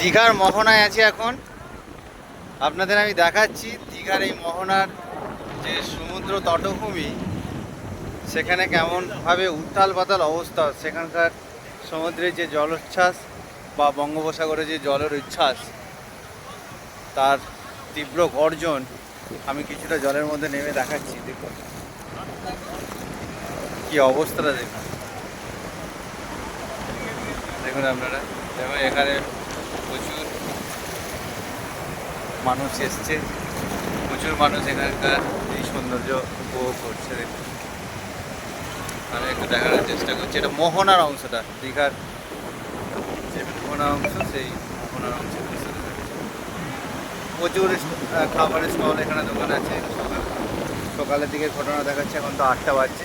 দীঘার মোহনায় আছি এখন। আপনাদের আমি দেখাচ্ছি দীঘার এই মোহনার যে সমুদ্র তটভূমি, সেখানে কেমনভাবে উত্তাল পাতাল অবস্থা, সেখানকার সমুদ্রের যে জলোচ্ছ্বাস বা বঙ্গোপসাগরে যে জলের উচ্ছ্বাস, তার তীব্র গর্জন আমি কিছুটা জলের মধ্যে নেমে দেখাচ্ছি, দেখুন। কি অবস্থাটা দেখুন। দেখুন আপনারা। এবং এখানে প্রচুর মানুষ এসছে। প্রচুর মানুষ এখানকার এই সৌন্দর্য উপভোগ করছে। আমি একটু দেখানোর চেষ্টা করছি। এটা মোহনার অংশটা দীঘার যে মোহনা অংশ সেই মোহনার অংশ প্রচুর খাবারের স্টল এখানে দোকান আছে। সকালের দিকে ঘটনা দেখাচ্ছে। এখন তো আটটা বাজছে।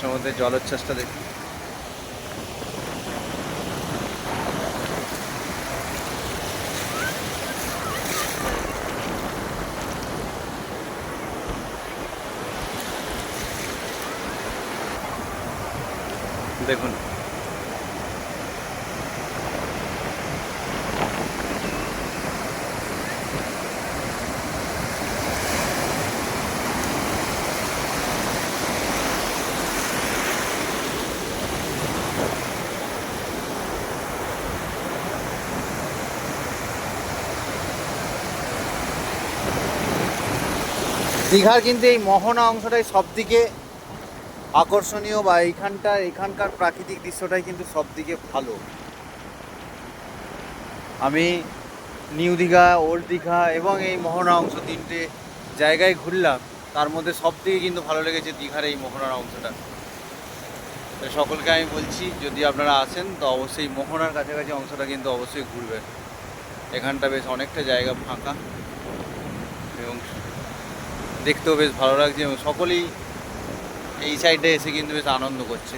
সমুদ্রের জলোচ্ছ্বাসটা দেখি দেখুন। দীঘার কিন্তু এই মোহনা অংশটাই সব দিকে আকর্ষণীয় বা এইখানটা এখানকার প্রাকৃতিক দৃশ্যটাই কিন্তু সব দিকে ভালো। আমি নিউ দীঘা, ওল্ড দীঘা এবং এই মোহনা অংশ তিনটে জায়গায় ঘুরলাম। তার মধ্যে সব থেকে কিন্তু ভালো লেগেছে দীঘার এই মোহনার অংশটা। তো সকলকে আমি বলছি, যদি আপনারা আসেন, তো অবশ্যই মোহনার কাছাকাছি অংশটা কিন্তু অবশ্যই ঘুরবেন। এখানটা বেশ অনেকটা জায়গা ফাঁকা এবং দেখতেও বেশ ভালো লাগছে এবং সকলেই এই সাইডে এসে কিন্তু বেশ আনন্দ করছে।